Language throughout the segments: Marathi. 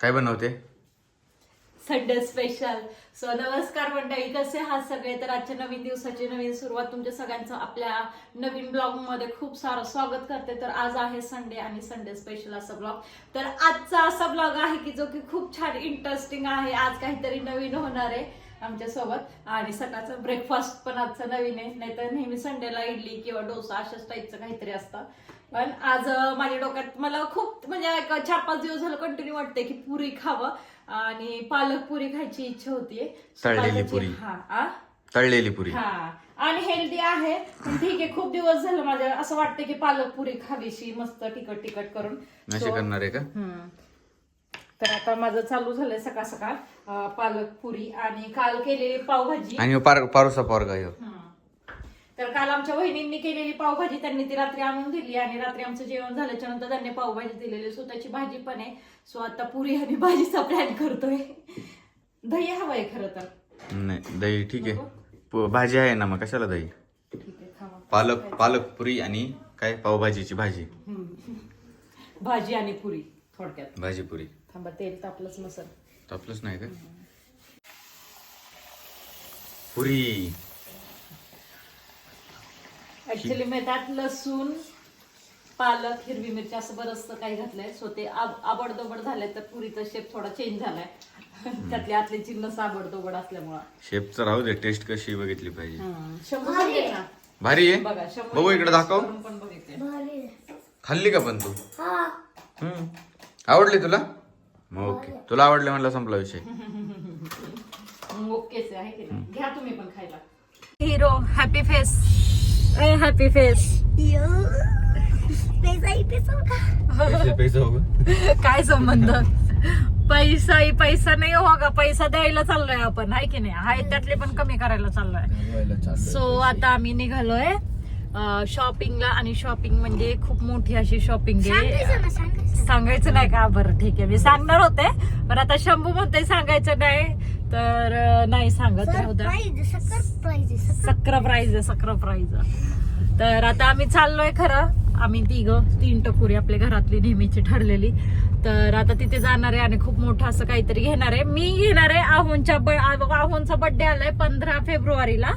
काय बनवते? संडे स्पेशल सो नमस्कार मंडळी कसे आहात सगळे? तर आजच्या नवीन दिवसाची नवीन सुरुवात तुमच्या सगळ्यांचं आपल्या नवीन ब्लॉगमध्ये खूप सारं स्वागत करते. तर आज आहे संडे आणि संडे स्पेशल असा ब्लॉग. तर आजचा असा ब्लॉग आहे की जो की खूप छान इंटरेस्टिंग आहे. आज काहीतरी नवीन होणार आहे आमच्यासोबत. आणि सकाळचं ब्रेकफास्ट पण आजचं नवीन आहे. नाहीतर नेहमी संडेला इडली किंवा डोसा अशाच टाईपचं काहीतरी असतं. पण आज माझ्या डोक्यात मला खूप म्हणजे चार पाच दिवस झालं कंटिन्यू वाटते की पुरी खावं. आणि पालक पुरी खायची इच्छा होतीये तळलेली पुरी. हा आ? तळलेली पुरी. हा. आणि हेल्दी आहे. पण ठीक आहे खूप दिवस झालं माझ्या असं वाटतं की पालक पुरी खावीशी मस्त तिखट तिखट करून So, करणार आहे का? हम्म. तर आता माझं चालू झालंय सकाळ सकाळ अं, पालक पुरी आणि काल केलेली पावभाजी. आणि पार पारोसा पोरगा ह्यो हम्म. तर काल आमच्या वहिनींनी केलेली पावभाजी त्यांनी ती रात्री आणून दिली आणि रात्री आमचं जेवण झाल्याच्यानंतर त्यांनी पावभाजी दिलेली. सो त्याची भाजी पण आहे. सो आता पुरी आणि भाजीचा प्लॅन करतोय. दही हवंय खरं तर. नाही दही ठीक आहे. भाजी आहे ना मग कशाला दही? पालक पालक पुरी आणि काय? पावभाजीची भाजी. भाजी आणि पुरी थोडक्यात. भाजी पुरी. थांबा तेल तापलंच नसल. तापलंच नाही का? पुरी. ऍक्च्युली मी त्यात लसूण पालक हिरवी मिरची असं बरंचसं काही घातलंय. सो ते आब- आबडदोबड झालंय तर पुरीचा शेप थोडा चेंज झालाय. त्यातले आतले चिन्ह आबडदोबड असल्यामुळं. शेपचं राहू दे टेस्ट कशी बघितली पाहिजे. ना. भारी आहे? बघा शंभू बघू इकडे दाखव. करून पण बघितले खाल्ली का पण तू? हम्म. आवडली तुला? मग ओके. तुला आवडले म्हणला संपला विषय. मग ओकेच आहे की नाही? घ्या तुम्ही पण खायला. Hero happy face happy face पैसे पैसे हो गं. काय संबंध? पैसा ही पैसा नाही हो का पैसा द्यायला चाललोय आपण. हाय की नाही? हाय त्यातले पण कमी करायला चाललोय. सो आता आम्ही निघालोय शॉपिंगला आणि शॉपिंग म्हणजे खूप मोठी अशी शॉपिंग आहे सांगायचं नाही का? बरं ठीक आहे. मी सांगणार होते पण आता शंभू म्हणते सांगायचं नाही. तर नाही सांगत राहू द्या सक्र प्राईज आहे सक्र प्राईज तर आता आम्ही चाललोय खरं. आम्ही तिघ तीन टकुरी आपल्या घरातली नेहमीची ठरलेली. तर आता तिथे जाणार आहे आणि खूप मोठं असं काहीतरी घेणार आहे. मी घेणार आहे आहोनच्या आहोनचा बर्थडे आलाय पंधरा फेब्रुवारीला.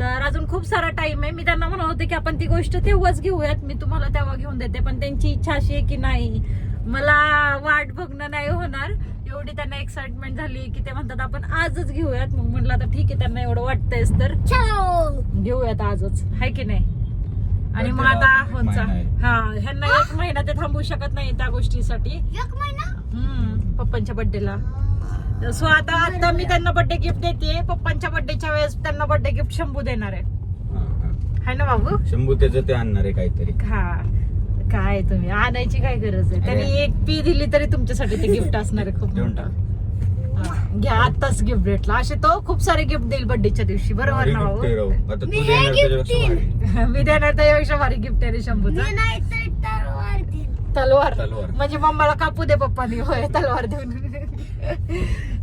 तर अजून खूप सारा टाइम आहे. मी त्यांना म्हणत होते की आपण ती गोष्ट तेव्हाच घेऊयात. मी तुम्हाला तेव्हा घेऊन देते. पण त्यांची इच्छा अशी आहे की नाही. मला वाट बघणं नाही होणार. एवढी त्यांना एक्साइटमेंट झाली की ते म्हणतात आपण आजच घेऊयात. मग म्हणलं आता ठीक आहे त्यांना एवढं वाटतंयच तर. घेऊयात आजच. हाय की नाही? आणि मग आता आहे. हा ह्यांना एक महिना ते थांबू शकत नाही त्या गोष्टीसाठी. हम्म पप्पांच्या बर्थडेला सो आता आता मी त्यांना बर्थडे गिफ्ट देते. पप्पांच्या बर्थडेच्या वेळेस त्यांना बर्थडे गिफ्ट शंभू देणार आहे. हा, हा. हाय ना बाबू शंभू त्याचं ते आणणार आहे काहीतरी. हा. काय तुम्ही? आणायची काय गरज आहे? त्यांनी. एक पी दिली तरी तुमच्यासाठी ते गिफ्ट असणार आहे खूप देऊन मोठं. टाक. हा, घ्या आताच गिफ्ट भेटला. असे तो खूप सारे गिफ्ट देईल बर्थडेच्या दिवशी. बरोबर भारी ना gift आहे भाऊ राव. आता तू देणार त्याच्यापेक्षा भारी. मी देणार त्यापेक्षा भारी गिफ्ट आहे रे शंभूचा. तलवार तलवार. म्हणजे मम्माला कापू दे पप्पानी. होय तलवार देऊन.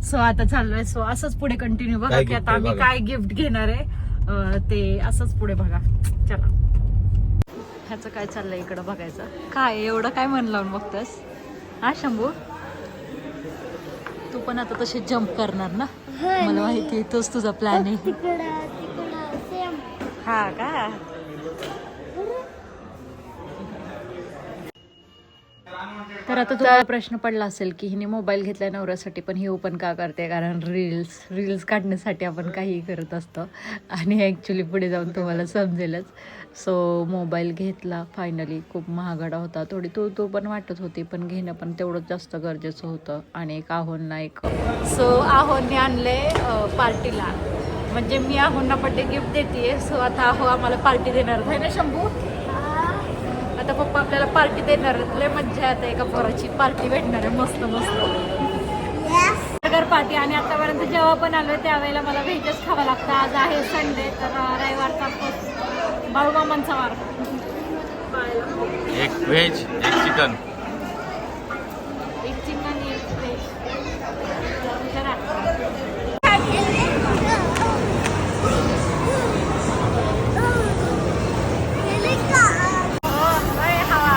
सो आता चाललोय. सो असंच पुढे कंटिन्यू बघा काय की gift आता आहे आम्ही बघा. काय गिफ्ट घेणार आहे. अं, ते असंच पुढे बघा. चला. ह्याचं काय चाललंय इकडं बघायचं? काय एवढं काय मन लावून बघतोस हा शंभू? तू पण आता तसे जम्प करणार ना? मला माहिती तोच तुझा प्लॅन आहे. हा का? तर आता तुला प्रश्न पडला असेल की हिने मोबाईल घेतलाय नवऱ्यासाठी पण ही ओपन का करते? कारण रील्स रील्स काढण्यासाठी आपण काहीही करत असतो. आणि ॲक्च्युली पुढे जाऊन तुम्हाला समजेलच. सो मोबाईल घेतला फायनली खूप महागडा होता. थोडी तो तो पण वाटत होती पण घेणं पण तेवढंच जास्त गरजेचं होतं. आणि एक आहोंना एक सो आहोंने आणले पार्टीला. म्हणजे मी आहोंना बड्डे गिफ्ट देते सो आता आहो आम्हाला पार्टी देणार. आहे ना शंभू? आता पप्पा आपल्याला पार्टी देणार लय मज्जा येते एका पोराची. पार्टी भेटणार आहे. मस्त मस्त. Burger party. आणि आतापर्यंत जेव्हा पण आलोय त्यावेळेला मला व्हेजच खावं लागतं. आज आहे संडे तर रविवारचा फर्स्ट बाळूमामांचा वार. एक व्हेज एक चिकन एक चिकन एक व्हेज करा हो, लय हवा.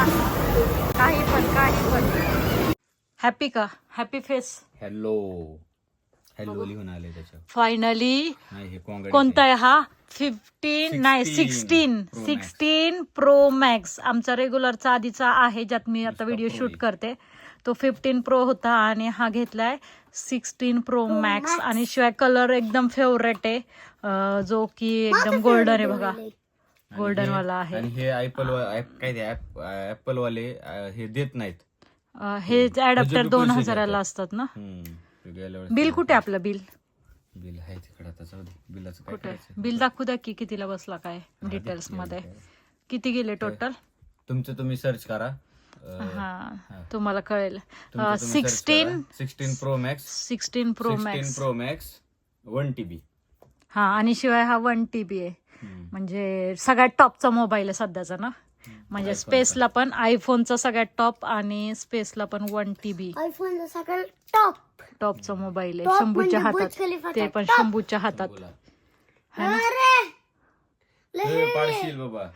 काही पण काही पण हॅपी का हॅपी फेस हॅलो हॅलो लिहून आले त्याच्यावर फायनली नाही हे कोंगडी कोणता आहे हा? फिफ्टीन नाही 16 sixteen Pro Max. Sixteen pro max आमचा रेग्युलरचा आधीचा आहे ज्यात मी आता नुसता व्हिडिओ Pro शूट आहे. करते. तो फिफ्टीन प्रो होता आणि हा घेतलाय सिक्स्टीन प्रो मॅक्स आणि शिवाय कलर एकदम फेवरेट आहे. अं, जो की एकदम गोल्डन आहे बघा. गोल्डन वाला आहे. आणि हे ऍपल काय ते ऍपल वाले अं, हे देत नाहीत. हे अडॅप्टर बी दोन हजाराला. असतात ना? बिल कुठे आपलं बिल? बिल आहे तिकडे बिलाचं कुठे? बिल दाखवू द्या की कितीला बसला काय डिटेल्समध्ये. किती गेले टोटल तुमचं तुम्ही सर्च करा. हा तुम्हाला कळेल. Sixteen sixteen pro max sixteen pro max pro max one TB हा आणि शिवाय हा वन टी बी आहे. म्हणजे सगळ्यात टॉपचा मोबाईल आहे सध्याचा ना? म्हणजे स्पेसला पण आयफोनचा सगळ्यात टॉप आणि स्पेसला पण वन टी बी आयफोन सगळं टॉप टॉपचा मोबाईल आहे. शंभूच्या म्हणजे बुर्ज हातात ते पण. शंभूच्या हातात.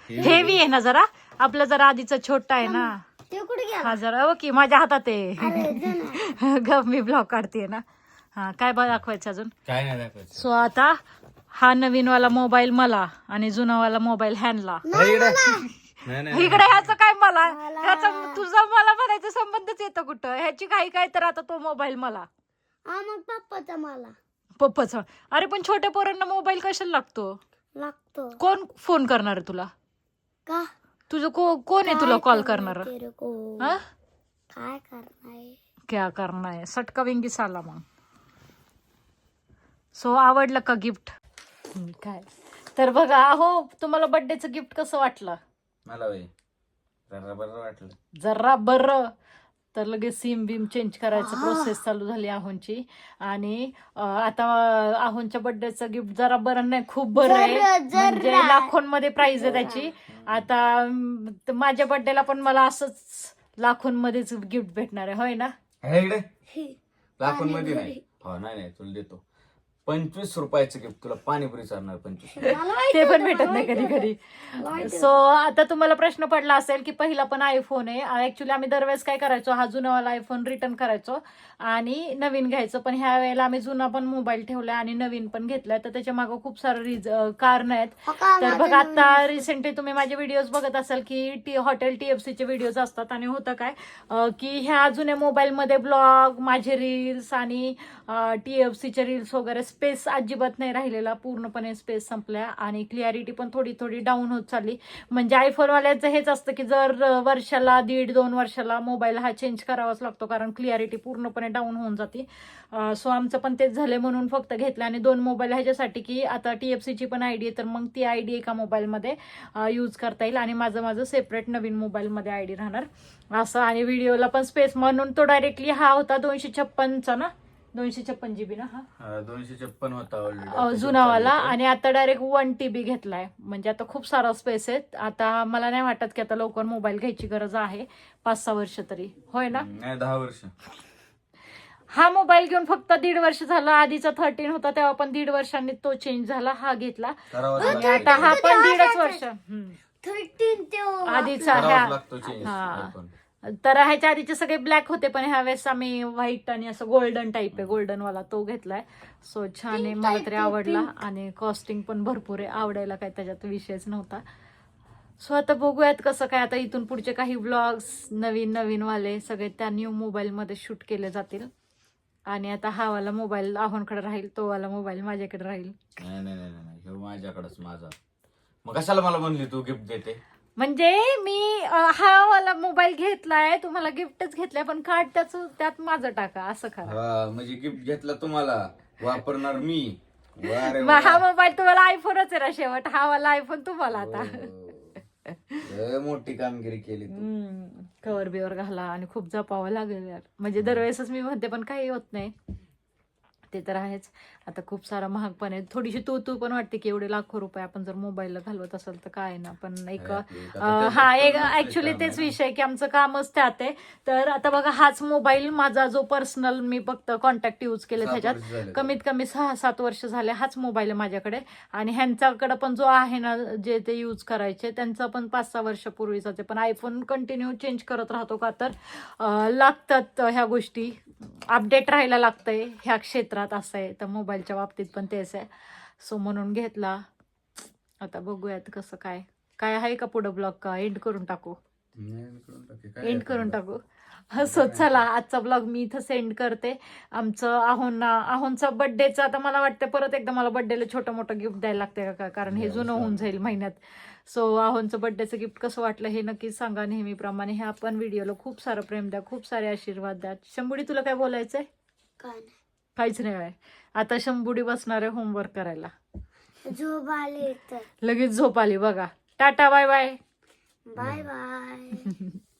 हेवी आहे ना जरा? आपलं जरा आधीचा छोटा आहे ना? ते कुठे गेला? हा जरा ओके माझ्या हातात आहे. ग मी ब्लॉग काढते ना. हा काय बा दाखवायचं अजून? काय नाही दाखवायचं. सो आता हा नवीनवाला मोबाईल मला आणि जुनावाला मोबाईल हॅनला इकडे. ह्याचं काय मला? ह्याचा तुझा मला म्हणायचं संबंधच येतं कुठं? ह्याची काही काय तर आता तो मोबाईल मला. हा मग पप्पाचा मला. पप्पाचा? अरे पण छोट्या पोरांना मोबाईल कशाला लागतो? लागतो. कोण फोन करणार आहे तुला? का? तुझं को कोण आहे तुला कॉल करणार तेरे को? हा? काय करणार क्या करणार आहे? सटका विंगी साला मग. सो आवडलं का गिफ्ट काय? तर बघा अहो तुम्हाला बर्थडेचं गिफ्ट कसं वाटलं? मला जरा बरं वाटलं. जरा बरं. तर लगेच सिम बिम चेंज करायचं प्रोसेस चालू झाली आहोंची आणि अं, आता आहोंच्या बर्थडेचं गिफ्ट जरा बरं नाही खूप बरं आहे. जरा, जरा. म्हणजे लाखोंमध्ये प्राइस आहे त्याची. आता अं, माझ्या बर्थडेला पण मला असंच लाखोंमध्येच गिफ्ट भेटणार आहे. होय ना? इकडे. लाखोनमध्ये नाही. हो नाही नाही तुला देतो. पंचवीस रुपयाचं गिफ्ट तुला पाणीपुरी चालणार पंचवीस. ते पण भेटत नाही कधी कधी सो आता तुम्हाला प्रश्न पडला असेल की पहिला पण आयफोन आहे. ऍक्च्युली आम्ही दरवेळेस काय करायचो हा जुनावाला आयफोन रिटर्न करायचो आणि नवीन घ्यायचो. पण ह्या वेळेला आम्ही जुना पण मोबाईल ठेवलाय आणि नवीन पण घेतलाय. तर त्याच्या मागं खूप सारं रिज कारण आहेत. हो? तर बघा आता रिसेंटली तुम्ही माझे व्हिडिओज बघत असाल की टी हॉटेल टीएफसी चे व्हिडिओज असतात आणि होतं काय की ह्या जुन्या मोबाईलमध्ये ब्लॉग माझे रील्स आणि टीएफसीचे रील्स वगैरे स्पेस अजिबात नाही राहिलेला. पूर्णपणे स्पेस संपल्या आणि क्लिअरिटी पण थोडी थोडी डाऊन होत चालली. म्हणजे आयफोनवाल्याचं हेच असतं की जर वर्षाला दीड दोन वर्षाला मोबाईल हा चेंज करावाच लागतो कारण क्लिअरिटी पूर्णपणे डाऊन होऊन जाते. सो आमचं पण तेच झालं म्हणून फक्त घेतलं आणि दोन मोबाईल ह्याच्यासाठी की आता टी एफ सीची पण आयडी आहे तर मग ती आय डी एका मोबाईलमध्ये यूज करता येईल आणि माझं माझं सेपरेट नवीन मोबाईलमध्ये आय डी राहणार. असं आणि व्हिडिओला पण स्पेस म्हणून तो डायरेक्टली हा होता दोनशे छप्पनचा ना? दोनशे छप्पन जीबी ना हा? दोनशे छप्पन होता ऑलरेडी जुनावाला आणि आता डायरेक्ट वन टी बी घेतलाय. म्हणजे आता खूप सारा स्पेस आहे आता मला नाही वाटत की आता लवकर मोबाईल घ्यायची गरज आहे. पाच सहा वर्ष तरी. होय ना? नाही दहा वर्ष. हा मोबाईल घेऊन फक्त दीड वर्ष झालं. आधीचा थर्टीन होता तेव्हा पण दीड वर्षांनी तो चेंज झाला. हा घेतला. आता हा पण दीडच वर्ष. थर्टीन ते आधीचा हा. तर ह्याच्या आधीचे सगळे ब्लॅक होते पण ह्या वेळेस आम्ही व्हाईट आणि असं गोल्डन टाईप आहे. गोल्डन वाला तो घेतलाय. सो छान आहे मला तरी आवडला. आणि कॉस्टिंग पण भरपूर आहे. आवडायला काय त्याच्यात विषयच नव्हता. सो आता बघूयात कसं काय. आता इथून पुढचे काही ब्लॉग्स नवीन नवीन वाले सगळे त्या न्यू मोबाईलमध्ये शूट केले जातील. आणि आता हा वाला मोबाईल आव्हानकडे राहील तो वाला मोबाईल माझ्याकडे राहील. नाही नाही नाही नाही हे माझ्याकडेच माझा. मग कशाला मला म्हणली तू गिफ्ट देते? म्हणजे मी हा वाला मोबाईल घेतलाय तुम्हाला गिफ्टच घेतलाय पण कार्ड त्याच त्यात माझं टाका असं हा म्हणजे गिफ्ट घेतला तुम्हाला वापरणार मी. वा. हा मोबाईल तुम्हाला आयफोनच आहे ना शेवट हा वाला आयफोन तुम्हाला आता. हो. लय मोठी कामगिरी केली तू. कवर बिवर घाला आणि खूप जपावं लागेल यार. म्हणजे दरवेळेसच मी म्हणते पण काही होत नाही. ते तर आहेच. आता खूप सारा महाग पण आहे. थोडीशी तू तू पण वाटते की एवढे लाखो रुपये आपण जर मोबाईलला घालवत असेल तर काय ना? पण एक हा एक ऍक्च्युली तेच. विषय की आमचं कामच त्यात आहे. तर आता बघा हाच मोबाईल माझा जो पर्सनल मी फक्त कॉन्टॅक्ट यूज केले त्याच्यात. वर्ष कमीत कमी सहा सात वर्ष झाले हाच मोबाईल आहे माझ्याकडे. आणि ह्यांच्याकडे पण जो आहे ना जे ते यूज करायचे त्यांचा पण पाच सहा वर्षापूर्वीचाच आहे. पण आयफोन कंटिन्यू चेंज करत राहतो का तर लागतात ह्या गोष्टी. अपडेट राहायला लागतंय ह्या क्षेत्रात असं आहे. तर मोबाईलच्या बाबतीत पण तेच आहे. सो म्हणून घेतला. आता बघूयात कसं काय. काय आहे का पुढं ब्लॉग का? एंड करून टाकू. एंड करून? टाकू. असो चला आजचा ब्लॉग मी इथं सेंड करते. आमचं आहोन आहोनचा बर्थडेचा आता मला वाटतं परत एकदा मला बर्थडेला छोटं मोठं गिफ्ट द्यायला लागते का? कारण हे जुनं होऊन जाईल महिन्यात. सो आहोनचं बर्थडेचं गिफ्ट कसं वाटलं हे नक्कीच सांगा नेहमीप्रमाणे. ह्या पण व्हिडिओला खूप सारं प्रेम द्या खूप सारे आशीर्वाद द्या. शंभुडी तुला काय बोलायचंय? काहीच नाही काय आता शंभुडी बसणार आहे होमवर्क करायला. झोप आली तर. लगेच झोप आली बघा. Tata bye bye. Bye bye.